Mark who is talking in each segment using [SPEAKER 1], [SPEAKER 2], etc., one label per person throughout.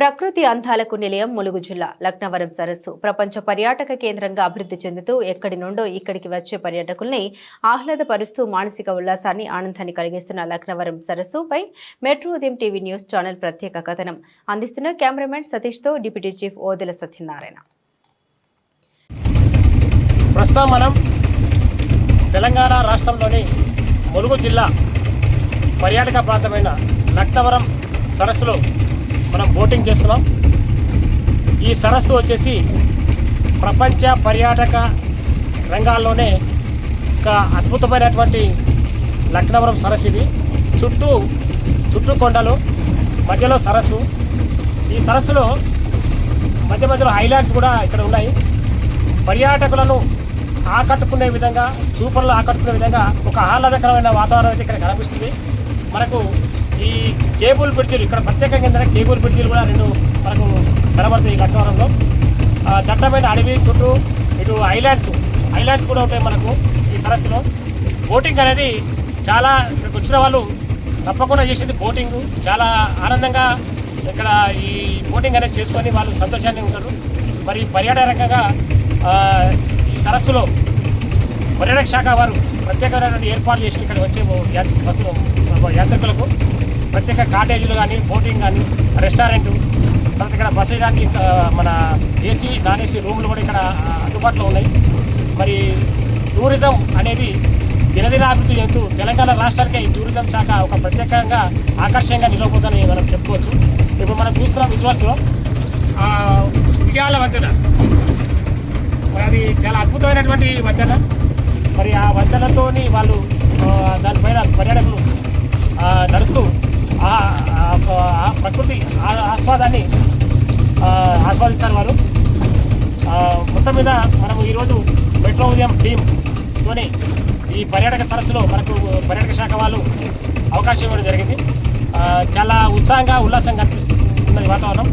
[SPEAKER 1] ప్రకృతి అందాలకు నిలయం ములుగు జిల్లా లక్నవరం సరస్సు. ప్రపంచ పర్యాటక కేంద్రంగా అభివృద్ధి చెందుతూ ఎక్కడి నుండో ఇక్కడికి వచ్చే పర్యాటకుల్ని ఆహ్లాదపరుస్తూ మానసిక ఉల్లాసాన్ని ఆనందాన్ని కలిగిస్తున్న లక్నవరం సరస్సుపై మెట్రో ఉదయం టీవీ న్యూస్ ఛానల్ ప్రత్యేక కథనం అందిస్తున్న కెమెరామెన్ సతీష్తో డిప్యూటీ చీఫ్ ఓదెల సత్యనారాయణ.
[SPEAKER 2] ప్రస్తుతం మనం తెలంగాణ రాష్ట్రంలోని ములుగు జిల్లా పర్యాటక ప్రాంతమైన లక్నవరం సరస్సులో మనం బోటింగ్ చేస్తున్నాం. ఈ సరస్సు వచ్చేసి ప్రపంచ పర్యాటక రంగాల్లోనే ఒక అద్భుతమైనటువంటి లక్నవరం సరస్సు ఇది. చుట్టూ చుట్టూ కొండలు మధ్యలో సరస్సు. ఈ సరస్సులో మధ్య మధ్యలో హైలాండ్స్ కూడా ఇక్కడ ఉన్నాయి. పర్యాటకులను ఆకట్టుకునే విధంగా చూపర్లు ఆకట్టుకునే విధంగా ఒక ఆహ్లాదకరమైన వాతావరణం అయితే ఇక్కడ కనిపిస్తుంది. మనకు ఈ కేబుల్ బ్రిడ్జిలు ఇక్కడ ప్రత్యేకంగా ఏంటంటే కేబుల్ బ్రిడ్జిలు కూడా రెండు మనకు కనబడతాయి ఈ గట్టవరంలో దట్టమైన అడవి చుట్టూ ఇటు ఐలాండ్స్ ఐలాండ్స్ కూడా ఉంటాయి మనకు ఈ సరస్సులో. బోటింగ్ అనేది చాలా ఇక్కడికి వచ్చిన వాళ్ళు తప్పకుండా చేసేది బోటింగ్. చాలా ఆనందంగా ఇక్కడ ఈ బోటింగ్ అనేది చేసుకొని వాళ్ళు సంతోషాన్ని ఉంటారు. మరి పర్యాటక ఈ సరస్సులో పర్యాటక శాఖ వారు ప్రత్యేకమైనటువంటి ఏర్పాట్లు చేసి ఇక్కడ వచ్చే యాత్రికులకు ప్రత్యేక కాటేజీలు కానీ బోటింగ్ కానీ రెస్టారెంట్ తర్వాత ఇక్కడ బస్సు చేయడానికి మన ఏసీ నాన్ ఏసీ రూములు కూడా ఇక్కడ అందుబాటులో ఉన్నాయి. మరి టూరిజం అనేది దినదిన అభివృద్ధి చెందుతూ తెలంగాణ రాష్ట్రానికే ఈ టూరిజం శాఖ ఒక ప్రత్యేకంగా ఆకర్షణగా నిలవబోతుందని మనం చెప్పుకోవచ్చు. ఇప్పుడు మనం చూస్తున్నాం విజువల్స్లో. ఉయ్యాల వంతెన. మరి అది చాలా అద్భుతమైనటువంటి వంతెన. మరి ఆ వంతెనతోని వాళ్ళు దానిపైన పర్యాటకులు ఆ, నడుస్తూ ఆ ఆ ఒక ఆ ప్రకృతి ఆ- ఆస్వాదాన్ని ఆస్వాదిస్తారు వారు మొత్తం మీద మనం ఈరోజు మెట్రో ఉదయం టీంతోని ఈ పర్యాటక సరస్సులో మనకు పర్యాటక శాఖ వాళ్ళు అవకాశం ఇవ్వడం జరిగింది. చాలా ఉత్సాహంగా ఉల్లాసంగా ఉన్నది వాతావరణం.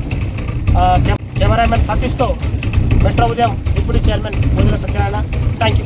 [SPEAKER 2] కెమెరామెన్ సతీష్తో మెట్రో ఉదయం డిప్యూటీ చైర్మన్ భోజన సత్యనారాయణ. Thank you